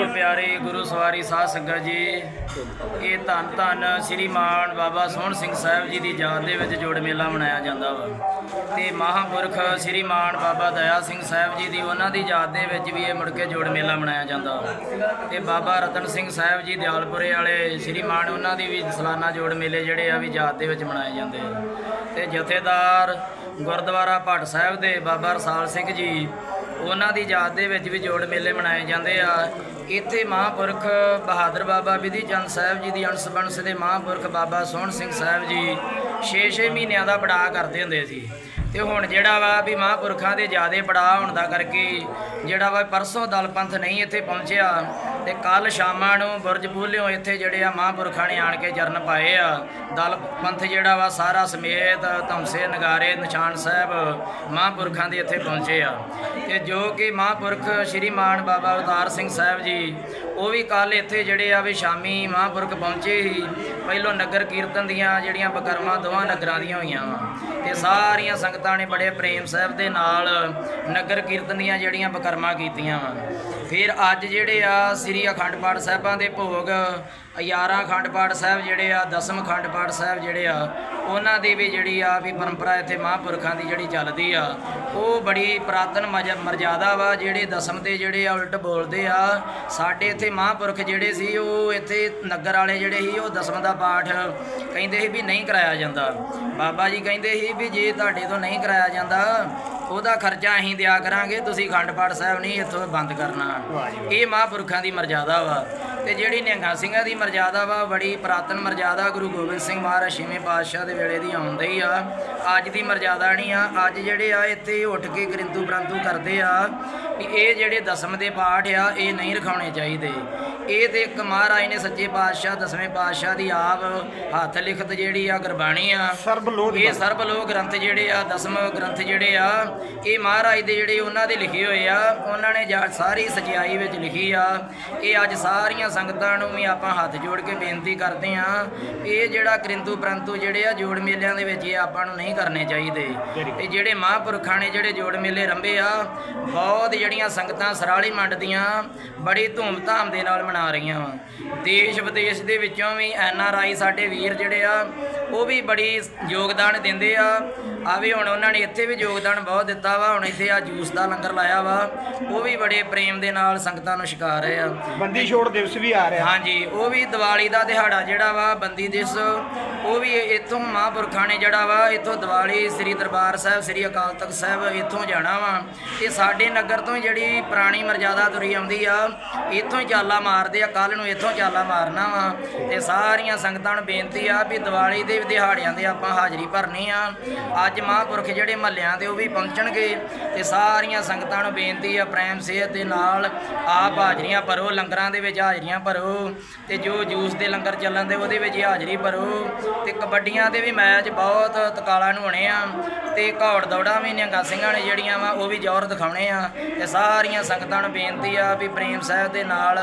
ਜੀ ਪਿਆਰੇ ਗੁਰੂ ਸਵਾਰੀ ਸਾਧ ਸੰਗਤ ਜੀ। ਇਹ ਧੰਨ ਧੰਨ ਸ੍ਰੀ ਮਾਨ ਬਾਬਾ ਸੋਹਣ ਸਿੰਘ ਸਾਹਿਬ ਜੀ ਦੀ ਯਾਦ ਦੇ ਵਿੱਚ ਜੋੜ ਮੇਲਾ ਮਨਾਇਆ ਜਾਂਦਾ ਵਾ। ਤੇ ਮਹਾਂਪੁਰਖ ਸ੍ਰੀ ਮਾਨ ਬਾਬਾ ਦਇਆ ਸਿੰਘ ਸਾਹਿਬ ਜੀ ਦੀ ਉਹਨਾਂ ਦੀ ਯਾਦ ਦੇ ਵਿੱਚ ਵੀ ਇਹ ਮੁੜ ਕੇ ਜੋੜ ਮੇਲਾ ਮਨਾਇਆ ਜਾਂਦਾ ਵਾ। ਤੇ ਬਾਬਾ ਰਤਨ ਸਿੰਘ ਸਾਹਿਬ ਜੀ ਦਿਆਲਪੁਰੇ ਵਾਲੇ ਸ੍ਰੀ ਮਾਨ ਉਹਨਾਂ ਦੀ ਵੀ ਸਾਲਾਨਾ ਜੋੜ ਮੇਲੇ ਜਿਹੜੇ ਆ ਵੀ ਯਾਦ ਦੇ ਵਿੱਚ ਮਨਾਏ ਜਾਂਦੇ ਆ। ਤੇ ਜਥੇਦਾਰ ਗੁਰਦੁਆਰਾ ਭੱਟ ਸਾਹਿਬ ਦੇ ਬਾਬਾ ਰਸਾਲ ਸਿੰਘ ਜੀ ਉਹਨਾਂ ਦੀ ਯਾਦ ਦੇ ਵਿੱਚ ਵੀ ਜੋੜ ਮੇਲੇ ਮਨਾਏ ਜਾਂਦੇ ਆ। ਇੱਥੇ ਮਹਾਂਪੁਰਖ ਬਹਾਦਰ ਬਾਬਾ ਵਿਧੀ ਚੰਦ ਸਾਹਿਬ ਜੀ ਦੀ ਅੰਸ਼ ਬੰਸ ਦੇ ਮਹਾਂਪੁਰਖ ਬਾਬਾ ਸੋਹਣ ਸਿੰਘ ਸਾਹਿਬ ਜੀ 6-6 ਮਹੀਨਿਆਂ ਦਾ ਬੜਾ ਕਰਦੇ ਹੁੰਦੇ ਸੀ। ਤੇ ਹੁਣ ਜਿਹੜਾ ਵਾ ਵੀ ਮਹਾਂਪੁਰਖਾਂ ਦੇ ਜਿਆਦੇ ਬੜਾ ਹੋਣ ਦਾ ਕਰਕੇ ਜਿਹੜਾ ਵਾ ਪਰਸੋਂ ਦਲ ਪੰਥ ਨਹੀਂ ਇੱਥੇ ਪਹੁੰਚਿਆ ਤੇ ਕੱਲ ਸ਼ਾਮਾਂ ਨੂੰ ਬੁਰਜ ਬੂਲਿਓ ਇੱਥੇ ਜਿਹੜੇ ਆ ਮਹਾਂਪੁਰਖਾਂ ਨੇ ਆਣ ਕੇ ਜਰਨ ਪਾਏ ਆ। ਦਲ ਪੰਥ ਜਿਹੜਾ ਵਾ ਸਾਰਾ ਸਮੇਤ ਧਮਸੇ, ਨਗਾਰੇ, ਨਿਸ਼ਾਨ ਸਾਹਿਬ ਮਹਾਂਪੁਰਖਾਂ ਦੇ ਇੱਥੇ ਪਹੁੰਚੇ ਆ। ਤੇ ਜੋ ਕਿ ਮਹਾਂਪੁਰਖ ਸ਼੍ਰੀ ਮਾਨ ਬਾਬਾ ਅਵਤਾਰ ਸਿੰਘ ਸਾਹਿਬ ਜੀ, ਉਹ ਵੀ ਕੱਲ ਇੱਥੇ ਜਿਹੜੇ ਆ ਵੀ ਸ਼ਾਮੀ ਮਹਾਂਪੁਰਖ ਪਹੁੰਚੇ ਸੀ, ਪਹਿਲੋਂ ਨਗਰ ਕੀਰਤਨ ਦੀਆਂ ਜਿਹੜੀਆਂ ਬਕਰਮਾ ਦੋਵਾਂ ਨਗਰਾਂ ਦੀਆਂ ਹੋਈਆਂ ਵਾ। ਤੇ ਸਾਰੀਆਂ ਸੰਗਤਾਂ ਨੇ ਬੜੇ ਪ੍ਰੇਮ ਸਾਹਿਬ ਦੇ ਨਾਲ ਨਗਰ ਕੀਰਤਨ ਦੀਆਂ ਜਿਹੜੀਆਂ ਬਕਰਮਾ ਕੀਤੀਆਂ ਵਾ। ਫਿਰ ਅੱਜ ਜਿਹੜੇ ਆ ਸ੍ਰੀ ਅਖੰਡ ਪਾਠ ਸਾਹਿਬਾਂ ਦੇ ਭੋਗ 11 ਅਖੰਡ ਪਾਠ ਸਾਹਿਬ ਜਿਹੜੇ ਆ, ਦਸਮ ਅਖੰਡ ਪਾਠ ਸਾਹਿਬ ਜਿਹੜੇ ਆ ਉਹਨਾਂ ਦੀ ਵੀ ਜਿਹੜੀ ਆ ਵੀ ਪਰੰਪਰਾ ਇੱਥੇ ਮਹਾਂਪੁਰਖਾਂ ਦੀ ਜਿਹੜੀ ਚੱਲਦੀ ਆ, ਉਹ ਬੜੀ ਪ੍ਰਾਤਨ ਮਜ- ਮਰਜ਼ਾਦਾ ਵਾ, ਜਿਹੜੇ ਦਸਮ ਦੇ ਜਿਹੜੇ ਆ ਉਲਟ ਬੋਲਦੇ ਆ। ਸਾਡੇ ਇੱਥੇ ਮਹਾਂਪੁਰਖ ਜਿਹੜੇ ਸੀ, ਉਹ ਇੱਥੇ ਨਗਰ ਵਾਲੇ ਜਿਹੜੇ ਸੀ, ਉਹ ਦਸਮ ਦਾ ਪਾਠ ਕਹਿੰਦੇ ਸੀ ਵੀ ਨਹੀਂ ਕਰਾਇਆ ਜਾਂਦਾ। ਬਾਬਾ ਜੀ ਕਹਿੰਦੇ ਸੀ ਵੀ ਜੇ ਤੁਹਾਡੇ ਤੋਂ ਨਹੀਂ ਕਰਾਇਆ ਜਾਂਦਾ ਉਹਦਾ ਖਰਚਾ ਅਸੀਂ ਦਿਆ ਕਰਾਂਗੇ ਤੁਸੀਂ ਅਖੰਡ ਪਾਠ ਸਾਹਿਬ ਨਹੀਂ ਇੱਥੋਂ ਬੰਦ ਕਰਨਾ। ਇਹ ਮਹਾਂਪੁਰਖਾਂ ਦੀ ਮਰਜ਼ਾਦਾ ਵਾ। ਤੇ ਜਿਹੜੀ ਨਿਹੰਗਾਂ ਸਿੰਘਾਂ ਦੀ ਮਰਜ਼ਾਦਾ ਵਾ ਬੜੀ ਪ੍ਰਾਤਨ ਮਰਜ਼ਾਦਾ ਗੁਰੂ ਗੋਬਿੰਦ ਸਿੰਘ ਮਹਾਰਾਜ ਛੇਵੇਂ ਪਾਤਸ਼ਾਹ ਦੇ ਵੇਲੇ ਦੀ ਆਉਂਦੀ ਆ। ਅੱਜ ਦੀ ਮਰਜ਼ਾਦਾ ਨਹੀਂ ਆ। ਅੱਜ ਜਿਹੜੇ ਆ ਇੱਥੇ ਉੱਠ ਕੇ ਕਰਿੰਤੂ ਪ੍ਰੰਤੂ ਕਰਦੇ ਆ ਵੀ ਇਹ ਜਿਹੜੇ ਦਸਮ ਦੇ ਪਾਠ ਆ ਇਹ ਨਹੀਂ ਰਖਾਉਣੇ ਚਾਹੀਦੇ। ਇਹ ਤੇ ਇੱਕ ਮਹਾਰਾਜ ਨੇ ਸੱਚੇ ਪਾਤਸ਼ਾਹ ਦਸਵੇਂ ਪਾਤਸ਼ਾਹ ਦੀ ਆਪ ਹੱਥ ਲਿਖਤ ਜਿਹੜੀ ਆ ਗੁਰਬਾਣੀ ਆ ਸਰਬ ਲੋਧ ਇਹ ਸਰਬ ਲੋਕ ਗ੍ਰੰਥ ਜਿਹੜੇ ਆ ਦਸਮ ਗ੍ਰੰਥ ਜਿਹੜੇ ਆ ਇਹ ਮਹਾਰਾਜ ਦੇ ਜਿਹੜੇ ਉਹਨਾਂ ਦੇ ਲਿਖੇ ਹੋਏ ਆ, ਉਹਨਾਂ ਨੇ ਜਾ- ਸਾਰੀ ਸਚਾਈ ਵਿੱਚ ਲਿਖੀ ਆ। ਇਹ ਅੱਜ ਸਾਰੀਆਂ ਸੰਗਤਾਂ ਨੂੰ ਵੀ ਆਪਾਂ ਹੱਥ ਜੋੜ ਕੇ ਬੇਨਤੀ ਕਰਦੇ ਆ ਇਹ ਜਿਹੜਾ ਕਰਿੰਤੂ ਪ੍ਰੰਤੂ ਜਿਹੜੇ ਆ, ਜੋੜ ਮੇਲਿਆਂ ਦੇ ਵਿੱਚ ਇਹ ਆਪਾਂ ਨੂੰ ਨਹੀਂ ਕਰਨੇ ਚਾਹੀਦੇ। ਇਹ ਜਿਹੜੇ ਮਹਾਂਪੁਰਖਾਂ ਨੇ ਜਿਹੜੇ ਜੋੜ ਮੇਲੇ ਰੰਭੇ ਆ, ਬਹੁਤ ਜਿਹੜੀਆਂ ਸੰਗਤਾਂ ਸਰਾਲੀ ਮੰਡ ਦੀਆਂ ਬੜੀ ਧੂਮ-ਧਾਮ ਦੇ ਨਾਲ ਮਨਾ ਰਹੀਆਂ ਵਾ। ਦੇਸ਼ ਵਿਦੇਸ਼ ਦੇ ਵਿੱਚੋਂ ਵੀ ਐਨ ਆਰ ਆਈ ਸਾਡੇ ਵੀਰ ਜਿਹੜੇ ਆ ਉਹ ਵੀ ਬੜੀ ਯੋਗਦਾਨ ਦਿੰਦੇ ਆ। ਆਵੇ ਹੁਣ ਉਹਨਾਂ ਨੇ ਇੱਥੇ ਵੀ ਯੋਗਦਾਨ ਬਹੁਤ ਦਿੱਤਾ ਵਾ। ਹੁਣ ਇੱਥੇ ਆ ਜੂਸ ਦਾ ਲੰਗਰ ਲਾਇਆ ਵਾ। ਉਹ ਵੀ ਬੜੇ ਪ੍ਰੇਮ ਦੇ ਨਾਲ ਸੰਗਤਾਂ ਨੂੰ ਛਕਾ ਰਹੇ ਆ। ਬੰਦੀ ਛੋੜ ਦਿਵਸ ਵੀ ਆ ਰਿਹਾ। ਹਾਂਜੀ ਉਹ ਵੀ ਦੀਵਾਲੀ ਦਾ ਦਿਹਾੜਾ ਜਿਹੜਾ ਵਾ ਬੰਦੀ ਦਿਵਸ ਉਹ ਵੀ ਇੱਥੋਂ ਮਹਾਂਪੁਰਖਾਂ ਨੇ ਜਿਹੜਾ ਵਾ ਇੱਥੋਂ ਦੀਵਾਲੀ ਸ੍ਰੀ ਦਰਬਾਰ ਸਾਹਿਬ ਸ੍ਰੀ ਅਕਾਲ ਤਖਤ ਸਾਹਿਬ ਇੱਥੋਂ ਜਾਣਾ ਵਾ। ਇਹ ਸਾਡੇ ਨਗਰ ਤੋਂ ਜਿਹੜੀ ਪੁਰਾਣੀ ਮਰਜ਼ਾਦਾ ਤੁਰੀ ਆਉਂਦੀ ਆ ਇੱਥੋਂ ਹੀ ਚਾਲਾ ਮਾਰਦੇ ਆ ਕੱਲ ਨੂੰ ਇੱਥੋਂ ਚਾਲਾ ਮਾਰਨਾ ਵਾ। ਤੇ ਸਾਰੀਆਂ ਸੰਗਤਾਂ ਨੂੰ ਬੇਨਤੀ ਆ ਵੀ ਦੀਵਾਲੀ ਦੇ ਦਿਹਾੜਿਆਂ ਦੇ ਆਪਾਂ ਹਾਜ਼ਰੀ ਭਰਨੀ ਆ। ਅੱਜ ਮਹਾਂਪੁਰਖ ਜਿਹੜੇ ਮਹੱਲਿਆਂ ਦੇ ਉਹ ਵੀ ਪਹੁੰਚਣਗੇ ਤੇ ਸਾਰੀਆਂ ਸੰਗਤਾਂ ਨੂੰ ਬੇਨਤੀ ਆ, ਪ੍ਰੇਮ, ਸਿਹਤ ਦੇ ਨਾਲ ਆਪ ਹਾਜ਼ਰੀਆਂ ਭਰੋ, ਲੰਗਰਾਂ ਦੇ ਵਿੱਚ ਹਾਜ਼ਰੀਆਂ ਭਰੋ ਤੇ ਜੋ ਜੂਸ ਦੇ ਲੰਗਰ ਚੱਲਣ ਦੇ ਉਹਦੇ ਵਿੱਚ ਹਾਜ਼ਰੀ ਭਰੋ ਤੇ ਕਬੱਡੀਆਂ ਦੇ ਵੀ ਮੈਚ ਬਹੁਤ ਤਕਾਲਾ ਨੂੰ ਹੋਣੇ ਆ ਤੇ ਘੌੜ ਦੌੜਾਂ ਵੀ ਨਿਹੰਗਾ ਸਿੰਘਾਂ ਨੇ ਜਿਹੜੀਆਂ ਵਾ ਉਹ ਵੀ ਜ਼ੋਰ ਦਿਖਾਉਣੇ ਆ ਤੇ ਸਾਰੀਆਂ ਸੰਗਤਾਂ ਨੂੰ ਬੇਨਤੀ ਆ ਵੀ ਪ੍ਰੇਮ ਸਾਹਿਬ ਦੇ ਨਾਲ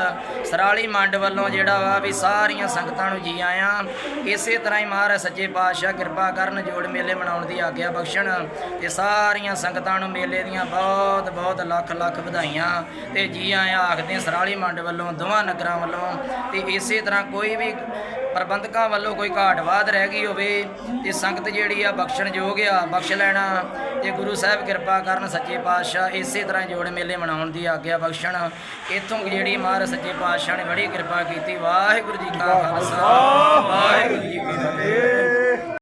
ਸਰਾਲੀ ਮੰਡ ਵੱਲੋਂ ਜਿਹੜਾ ਵਾ ਵੀ ਸਾਰੀਆਂ ਸੰਗਤਾਂ ਨੂੰ ਜੀ ਆਇਆਂ। ਇਸੇ ਤਰ੍ਹਾਂ ਹੀ ਮਹਾਰਾਜ ਸੱਚੇ ਪਾਤਸ਼ਾਹ ਕਿਰਪਾ ਕਰਨ ਜੋੜ ਮੇਲੇ ਮਨਾਉਣ ਦੀ ਆਗਿਆ ਬਖਸ਼ਣ ਤੇ ਸਾਰੀਆਂ ਸੰਗਤਾਂ ਨੂੰ ਮੇਲੇ ਦੀਆਂ ਬਹੁਤ ਬਹੁਤ ਲੱਖ ਲੱਖ ਵਧਾਈਆਂ ਤੇ ਜੀ ਆਇਆਂ ਆਖਦੇ ਹਾਂ, ਸਰਾਲੀ ਮੰਡ ਵੱਲੋਂ, ਦੋਵਾਂ ਨਗਰਾਂ ਵੱਲੋਂ ਤੇ ਇਸੇ ਤਰ੍ਹਾਂ ਕੋਈ ਵੀ ਪ੍ਰਬੰਧਕਾਂ ਵੱਲੋਂ ਕੋਈ ਘਾਟ ਵਾਧ ਰਹਿ ਗਈ ਹੋਵੇ ਤੇ ਸੰਗਤ ਜਿਹੜੀ ਆ ਬਖਸ਼ਣ ਯੋਗ ਆ, ਬਖਸ਼ ਲੈਣਾ ਤੇ ਗੁਰੂ ਸਾਹਿਬ ਕਿਰਪਾ ਕਰਨ ਸੱਚੇ ਪਾਤਸ਼ਾਹ ਇਸੇ ਤਰ੍ਹਾਂ ਜੋੜ ਮੇਲੇ ਮਨਾਉਣ ਦੀ ਆਗਿਆ ਬਖਸ਼ਣ। ਇੱਥੋਂ ਜਿਹੜੀ ਮਹਾਰਾਜ ਸੱਚੇ ਪਾਤਸ਼ਾਹ ਨੇ ਬੜੀ ਕਿਰਪਾ ਕੀਤੀ। ਵਾਹਿਗੁਰੂ ਜੀ ਕਾ ਖਾਲਸਾ, ਵਾਹਿਗੁਰੂ ਜੀ